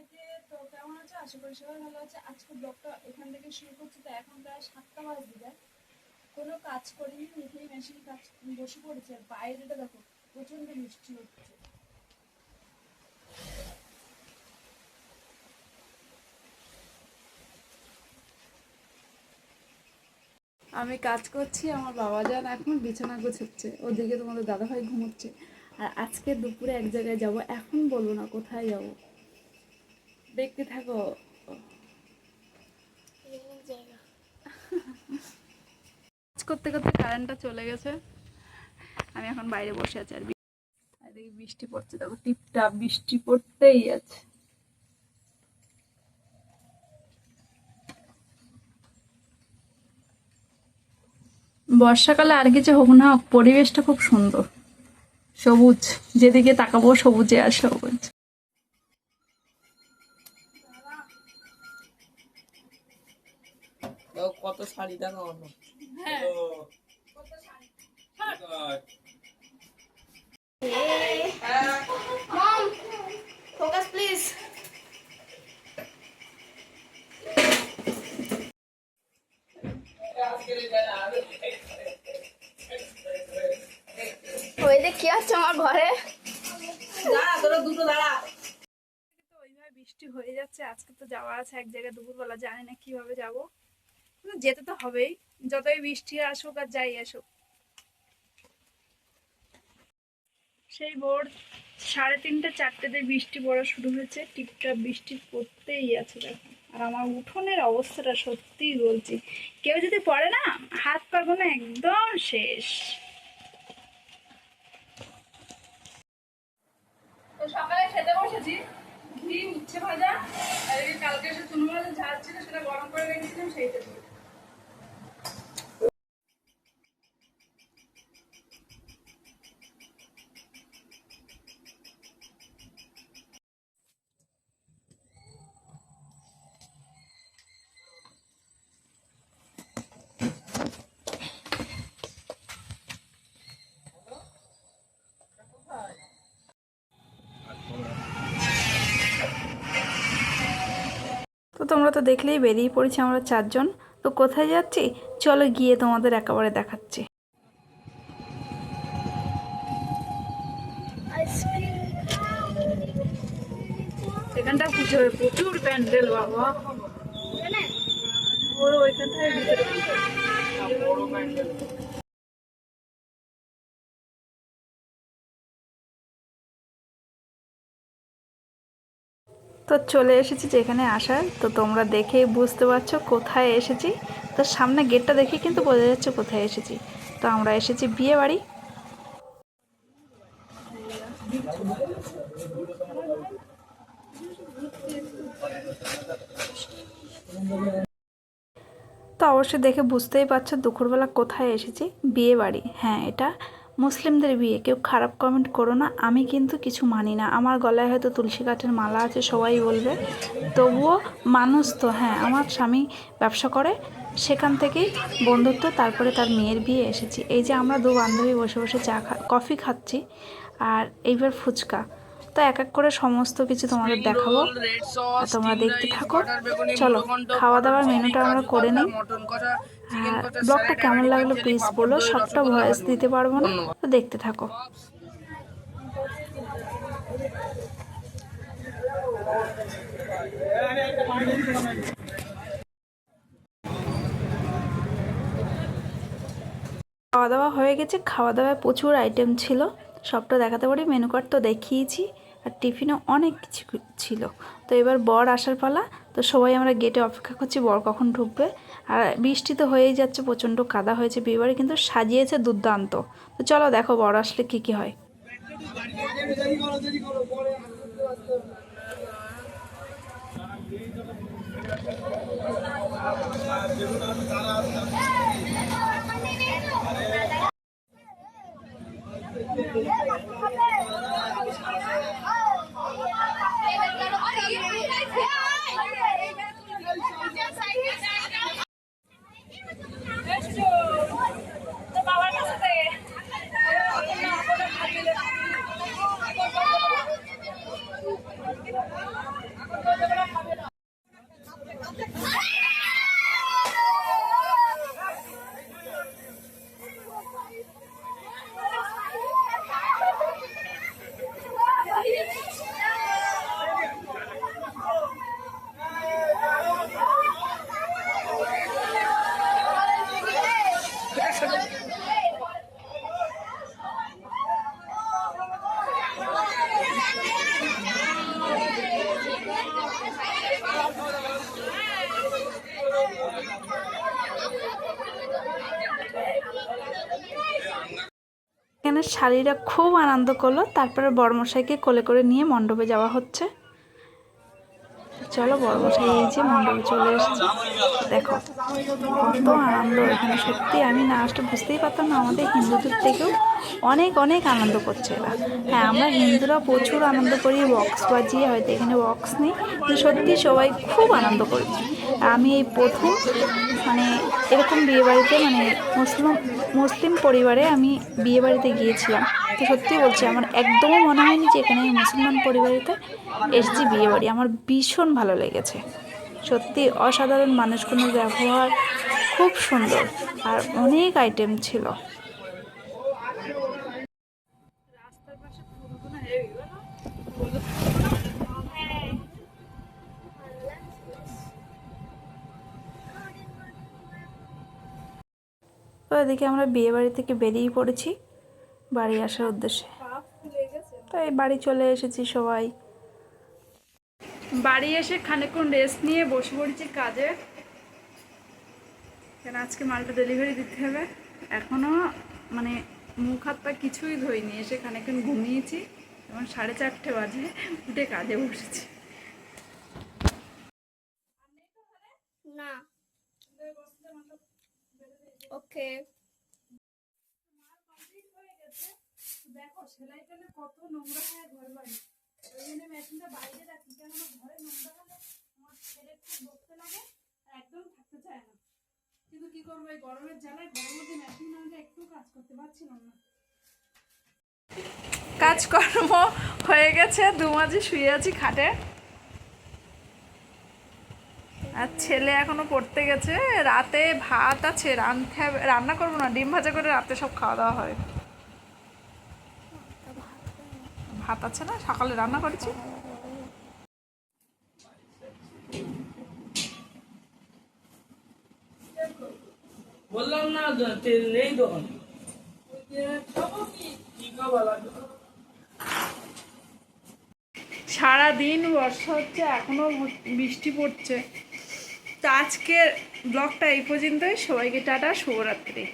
সবাইকে তো কেমন আছো? আশা করি সবাই ভালো আছে। আজকে ব্লগটা এখান থেকে শুরু করছি। তো এখন প্রায় সাতটা বাজে যায়। কোনো কাজ করিনি নিজেই মেশিন কাজ বসে পড়েছে। আর বাইরেটা দেখো প্রচণ্ড বৃষ্টি হচ্ছে। আমি কাজ করছি, আমার বাবা যান এখন বিছানা গোছাচ্ছে। ওদিকে তোমাদের দাদাভাই ঘুমোচ্ছে। আর আজকে দুপুরে এক জায়গায় যাব, এখন বলব না কোথায় যাব। দেখতে থাকো। করতে করতে কারেন্টটা চলে গেছে। আমি এখন বাইরে বসে আছি আর এদিকে বৃষ্টি পড়ছে, দেখো টিপটাপ বৃষ্টি পড়তেই আছে। বর্ষাকালে আর কিছু হোক না হোক, পরিবেশটা খুব সুন্দর। সবুজ, যেদিকে তাকাবো সবুজে আর সবুজ। কত শাড়ি দেখো? আমার Mom, focus ওই যে কি আছে আমার ঘরে? দাঁড়া তোরা দুটো দাঁড়া। ওইভাবে বৃষ্টি হয়ে যাচ্ছে আজকে তো যাওয়া আছে এক জায়গায় দুপুরবেলা জানি না কীভাবে যাব। যেতে তো হবেই। যতই বৃষ্টি আসুক আর যাই আসুক। সেই ভোর সাড়ে তিনটে, চারটেতে বৃষ্টি পড়া শুরু হয়েছে। টিপটাপ বৃষ্টি পড়তেই আছে দেখো। আর আমার উঠোনের অবস্থাটা সত্যিই বলছি, কেউ যদি পড়ে না, হাত পাগুলো একদম শেষ। তো সকালে খেতে বসেছি, ঘি উচ্ছে ভাজা। তো তোমরা তো দেখলেই বেরিয়ে পড়েছি আমরা চারজন। তো কোথায় যাচ্ছি? চলো গিয়ে তোমাদের একেবারে দেখাচ্ছি। এখানটা প্রচুর প্রচুর প্যান্ডেল বাবা। ওইখানটায় তো চলে এসেছি যেখানে আসার। তো তোমরা দেখেই বুঝতে পারছ কোথায় এসেছি। তো সামনে গেটটা দেখে কিন্তু বোঝা যাচ্ছে কোথায় এসেছি। তো আমরা এসেছি বিয়ে বাড়ি তো অবশ্যই দেখে বুঝতেই পারছ দুপুরবেলা কোথায় এসেছি। বিয়ে বাড়ি হ্যাঁ এটা মুসলিমদের বিয়ে। কেউ খারাপ কমেন্ট করো না, আমি কিন্তু কিছু মানি না। আমার গলায় হয়তো তুলসী কাঠের মালা আছে, সবাই বলবে। তবুও মানুষ তো হ্যাঁ আমার স্বামী ব্যবসা করে, সেখান থেকেই বন্ধুত্ব, তারপরে তার মেয়ের বিয়ে এসেছি। এই যে আমরা দু বান্ধবী বসে বসে চা খা, কফি খাচ্ছি, আর এইবার ফুচকা। তো এক এক করে সমস্ত কিছু তোমাদের দেখাবো তোমরা দেখতে থাকো। চলো, খাওয়া দাওয়ার মেনুটা আমরা করে নিই। ব্লগটা কেমন লাগল প্লিজ বলো সবটা ভয়েস দিতে পারব না? তো দেখতে থাকো। খাওয়া দাওয়া হয়ে গেছে খাওয়া দাওয়ায় প্রচুর আইটেম ছিল। সবটা দেখাতে পারি মেনু কার্ড তো দেখিয়েছি আর টিফিনও অনেক কিছু ছিল। তো এবার বর আসার পালা তো সবাই আমরা গেটে অপেক্ষা করছি বর কখন ঢুকবে আর বৃষ্টি তো হয়েই যাচ্ছে প্রচণ্ড কাদা হয়েছে বিয়েবাড়ি কিন্তু সাজিয়েছে দুর্দান্ত তো চলো দেখো বর আসলে কী কী হয় তারা মুসলমানের শাড়িরা খুব আনন্দ করল, তারপরে বড়মশাইকে কোলে করে নিয়ে মণ্ডপে যাওয়া হচ্ছে। চলো বড়মশাই এই যে মণ্ডপে চলে এসেছে। দেখো, কত আনন্দ এখানে, সত্যি আমি না, আসলে বুঝতেই পারতাম না আমাদের হিন্দুদের থেকেও অনেক অনেক আনন্দ করছে এরা। হ্যাঁ আমরা হিন্দুরা প্রচুর আনন্দ করি, বক্স বাজিয়ে, হয়তো এখানে বক্স নেই সত্যি সবাই খুব আনন্দ করেছি। আমি এই প্রথম মানে এরকম বিয়েবাড়িতে মানে মুসলিম মুসলিম পরিবারে আমি বিয়েবাড়িতে গিয়েছিলাম। তো সত্যি বলছি, আমার একদমই মনে হয়নি যে এখানে মুসলমান পরিবারেতে এসেছি বিয়েবাড়ি। আমার ভীষণ ভালো লেগেছে। সত্যি অসাধারণ মানুষগুলোর ব্যবহার খুব সুন্দর। আর অনেক আইটেম ছিল। তো এদিকে আমরা বিয়ে বাড়ি থেকে বেরিয়ে পড়েছি, বাড়ি আসার উদ্দেশ্যে। তো এই বাড়ি চলে এসেছি সবাই। বাড়ি এসে খানিকক্ষণ রেস্ট নিয়ে বসে পড়েছি কাজে। কেন আজকে মালটা ডেলিভারি দিতে হবে? এখনও মানে মুখ হাত পা কিছুই ধুইনি, এসে খানিকক্ষণ ঘুমিয়েছি। এবং সাড়ে চারটে বাজে, উঠে কাজে বসেছি না ওকে। দেখো সেলাই করলে কত নোংরা হয় ঘর বাড়ি ওই জন্য মেশিনটা বাইরে রাখি কেন ঘরে নোংরা হলে আমার ছেলে খুব বকতে লাগে আর একদম থাকতে চায় না। কিন্তু কি করব এই গরমের জ্বালায় গরমের মধ্যে মেশিন না হলে একটু কাজ করতে পারছিলাম না। কাজকর্ম হয়ে গেছে দু মাঝে শুয়ে আছি খাটে। আর ছেলে এখনও পড়তে গেছে রাতে ভাত আছে হবে রান্না করব না ডিম ভাজা করে রাতে সব খাওয়া দাওয়া হয়। ভাত আছে না? সকালে রান্না করেছি। বললাম না তেল নেই দোকানে। সারাদিন বর্ষা হচ্ছে এখনও বৃষ্টি পড়ছে। তো আজকের ব্লগটা এই পর্যন্তই। সবাইকে টাটা শুভরাত্রি।